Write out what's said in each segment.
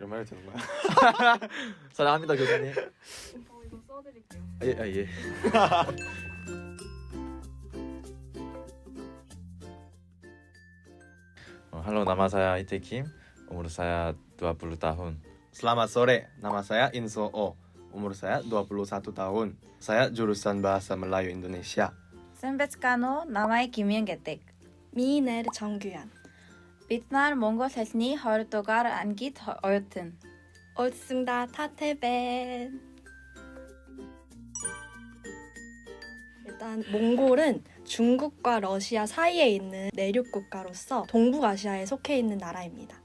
이런 말 해도 되는 거야? 사랑합니다 교수님. 어 이거 써드릴게요. 아, 예, 아, 예. 어, 할로 나마사야 이테킴 오므르사야 두아블루다훈 Selamat sore, nama saya Inso O. Umur saya 21 tahun. Saya jurusan Bahasa Melayu Indonesia. 선배츠카노 나마이 김윤개댁 미이넬 정규현 베트남 몽골 사신이 하루도갈 안기 어여튼 옳습니다 타테벤 일단 몽골은 중국과 러시아 사이에 있는 내륙 국가로서 동북아시아에 속해 있는 나라입니다.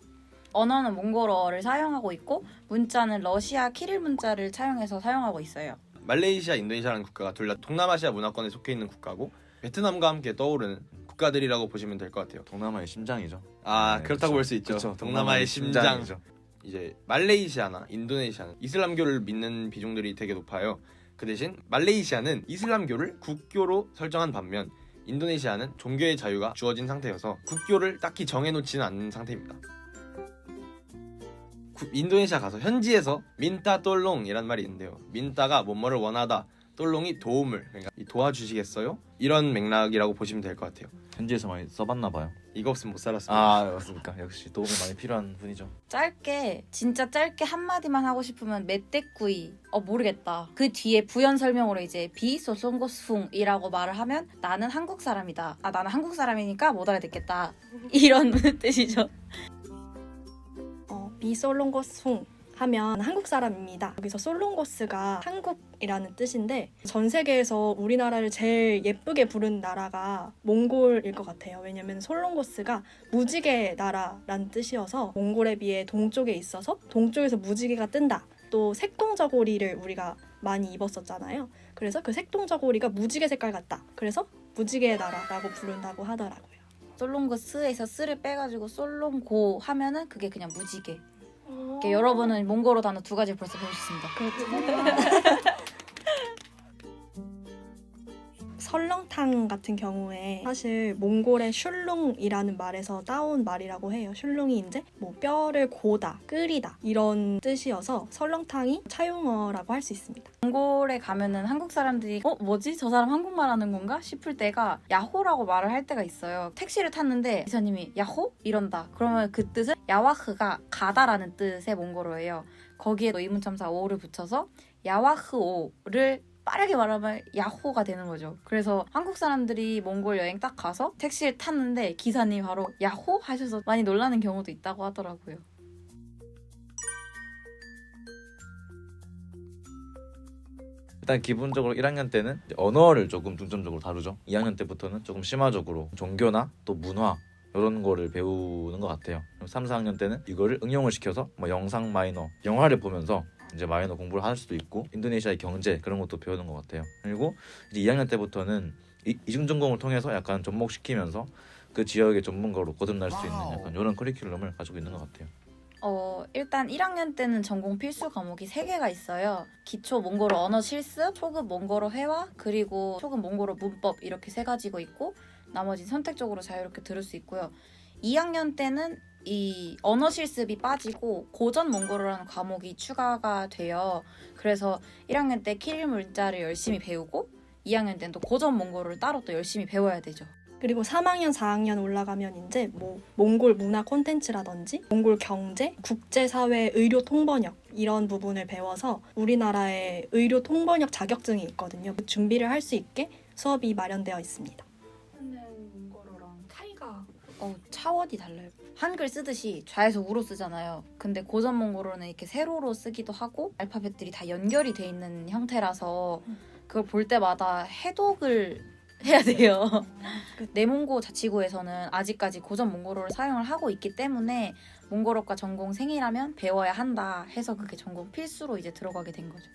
언어는 몽골어를 사용하고 있고 문자는 러시아 키릴 문자를 사용해서 사용하고 있어요. 말레이시아, 인도네시아라는 국가가 둘 다 동남아시아 문화권에 속해 있는 국가고 베트남과 함께 떠오르는 국가들이라고 보시면 될 것 같아요. 동남아의 심장이죠. 아 네, 그렇다고 그쵸. 볼수 있죠. 그쵸, 동남아의 심장. 심장이죠. 이제 말레이시아나 인도네시아는 이슬람교를 믿는 비중들이 되게 높아요. 그 대신 말레이시아는 이슬람교를 국교로 설정한 반면 인도네시아는 종교의 자유가 주어진 상태여서 국교를 딱히 정해놓지는 않는 상태입니다. 구- 인도네시아 가서 현지에서 민타 똘롱이란 말이 있는데요. 민타가 뭐뭐를 원하다, 똘롱이 도움을 그러니까 이 도와주시겠어요? 이런 맥락이라고 보시면 될 것 같아요. 현지에서 많이 써봤나 봐요. 이거 없으면 못 살았습니다. 아 맞습니까? 역시 도움이 많이 필요한 분이죠. 짧게 진짜 짧게 한 마디만 하고 싶으면 메떼꾸이. 어 모르겠다. 그 뒤에 부연 설명으로 이제 비소송고숭이라고 말을 하면 나는 한국 사람이다. 아 나는 한국 사람이니까 못 알아듣겠다. 이런 뜻이죠. 어, 비솔롱고숭 하면 한국 사람입니다. 여기서 솔롱고스가 한국이라는 뜻인데 전 세계에서 우리나라를 제일 예쁘게 부른 나라가 몽골일 것 같아요. 왜냐면 솔롱고스가 무지개 나라라는 뜻이어서 몽골에 비해 동쪽에 있어서 동쪽에서 무지개가 뜬다. 또 색동저고리를 우리가 많이 입었었잖아요. 그래서 그 색동저고리가 무지개 색깔 같다. 그래서 무지개 나라라고 부른다고 하더라고요. 솔롱고 스에서 스를 빼가지고 솔롱고 하면은 그게 그냥 무지개. 이렇게 여러분은 몽골어 단어 두 가지 벌써 배우셨습니다. 그렇죠. 설렁탕 같은 경우에 사실 몽골의 슐룽이라는 말에서 따온 말이라고 해요. 슐룽이 이제 뭐 뼈를 고다, 끓이다 이런 뜻이어서 설렁탕이 차용어라고 할 수 있습니다. 몽골에 가면은 한국 사람들이 어 뭐지 저 사람 한국말 하는 건가 싶을 때가 야호라고 말을 할 때가 있어요. 택시를 탔는데 기사님이 야호 이런다. 그러면 그 뜻은 야와흐가 가다라는 뜻의 몽골어예요. 거기에 또 이문참사 오를 붙여서 야와흐오를 빠르게 말하면 야호가 되는 거죠. 그래서 한국 사람들이 몽골 여행 딱 가서 택시를 탔는데 기사님이 바로 야호 하셔서 많이 놀라는 경우도 있다고 하더라고요. 일단 기본적으로 1학년 때는 언어를 조금 중점적으로 다루죠. 2학년 때부터는 조금 심화적으로 종교나 또 문화 이런 거를 배우는 것 같아요. 그럼 3, 4학년 때는 이거를 응용을 시켜서 뭐 영상 마이너, 영화를 보면서 이제 마이너 공부를 할 수도 있고 인도네시아의 경제 그런 것도 배우는 것 같아요. 그리고 이제 2학년 때부터는 이, 이중 전공을 통해서 약간 접목시키면서 그 지역의 전문가로 거듭날 수 있는 약간 이런 커리큘럼을 가지고 있는 것 같아요. 어, 일단 1학년 때는 전공 필수 과목이 3개가 있어요. 기초 몽골어 언어 실습, 초급 몽골어 회화, 그리고 초급 몽골어 문법 이렇게 세 가지가 있고 나머지 선택적으로 자유롭게 들을 수 있고요. 2학년 때는 이 언어 실습이 빠지고 고전 몽골어라는 과목이 추가가 돼요. 그래서 1학년 때 키릴 문자를 열심히 배우고 2학년 때는 또 고전 몽골어를 따로 또 열심히 배워야 되죠. 그리고 3학년, 4학년 올라가면 이제 뭐 몽골 문화 콘텐츠라든지 몽골 경제, 국제사회 의료 통번역 이런 부분을 배워서 우리나라의 의료 통번역 자격증이 있거든요. 그 준비를 할 수 있게 수업이 마련되어 있습니다. 어, 차원이 달라요. 한글 쓰듯이 좌에서 우로 쓰잖아요. 근데 고전 몽골어는 이렇게 세로로 쓰기도 하고 알파벳들이 다 연결이 돼 있는 형태라서 그걸 볼 때마다 해독을 해야 돼요. 그- 내몽고 자치구에서는 아직까지 고전 몽골어를 사용을 하고 있기 때문에 몽골어과 전공 생이라면 배워야 한다 해서 그게 전공 필수로 이제 들어가게 된 거죠.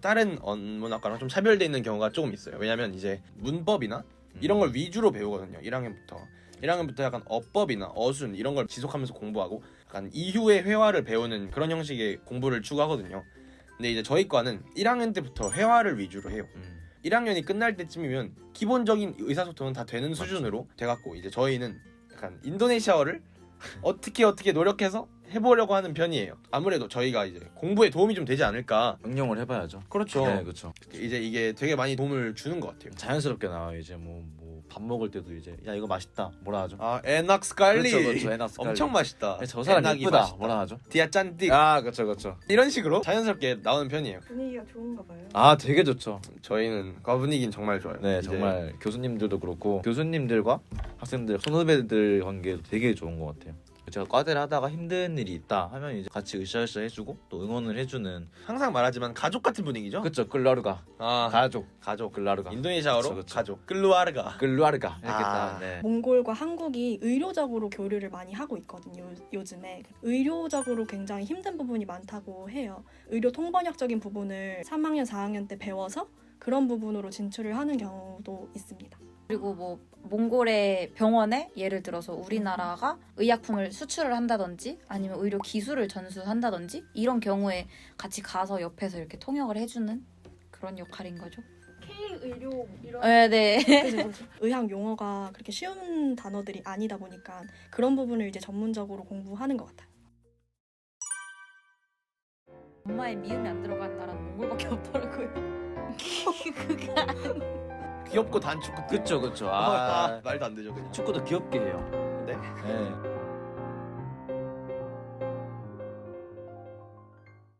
다른 언문학과랑 좀 차별돼 있는 경우가 조금 있어요. 왜냐면 이제 문법이나 이런 걸 위주로 배우거든요. 1학년부터. 1학년부터 약간 어법이나 어순 이런 걸 지속하면서 공부하고 약간 이후의 회화를 배우는 그런 형식의 공부를 추구하거든요. 근데 이제 저희 과는 1학년 때부터 회화를 위주로 해요. 음. 1학년이 끝날 때쯤이면 기본적인 의사소통은 다 되는 수준으로 돼갖고 이제 저희는 약간 인도네시아어를 어떻게 어떻게 노력해서 해보려고 하는 편이에요. 아무래도 저희가 이제 공부에 도움이 좀 되지 않을까. 응용을 해봐야죠. 그렇죠. 네, 그렇죠. 이제 이게 되게 많이 도움을 주는 것 같아요. 자연스럽게 나와요. 이제 뭐 뭐 밥 먹을 때도 이제 야 이거 맛있다. 뭐라 하죠? 아 에낙스 깔리 그렇죠, 그렇죠. 에낙스 깔리. 엄청 맛있다. 야, 저 사람 에낙이 예쁘다. 맛있다. 뭐라 하죠? 디아 짠띠 아, 그렇죠, 그렇죠. 이런 식으로 자연스럽게 나오는 편이에요. 분위기가 좋은가 봐요. 아, 되게 좋죠. 저희는 과 분위기는 정말 좋아요. 네, 이제 정말 교수님들도 그렇고 교수님들과 학생들, 선후배들 관계도 되게 좋은 것 같아요. 제가 과대를 하다가 힘든 일이 있다 하면 이제 같이 으쌰으쌰 해주고 또 응원을 해주는 항상 말하지만 가족 같은 분위기죠. 그쵸 끌라르가 아 가족 가족. 끌라르가 인도네시아어로 그쵸, 그쵸. 가족. 끌루아르가. 끌라르가 이렇게 아. 딱 네. 몽골과 한국이 의료적으로 교류를 많이 하고 있거든요. 요- 요즘에 의료적으로 굉장히 힘든 부분이 많다고 해요. 의료 통번역적인 부분을 3학년, 4학년 때 배워서 그런 부분으로 진출을 하는 경우도 있습니다. 그리고 뭐 몽골의 병원에 예를 들어서 우리나라가 의약품을 수출을 한다든지 아니면 의료 기술을 전수한다든지 이런 경우에 같이 가서 옆에서 이렇게 통역을 해주는 그런 역할인 거죠. K 의료 이런 네, 네. 의학 용어가 그렇게 쉬운 단어들이 아니다 보니까 그런 부분을 이제 전문적으로 공부하는 것 같아요. 엄마의 미음이 안 들어간다라는 몽골밖에 없더라고요. 그게 귀엽고 단축. 그쵸 그쵸 아, 아 말도 안 되죠 그냥. 축구도 귀엽게 해요 네? 네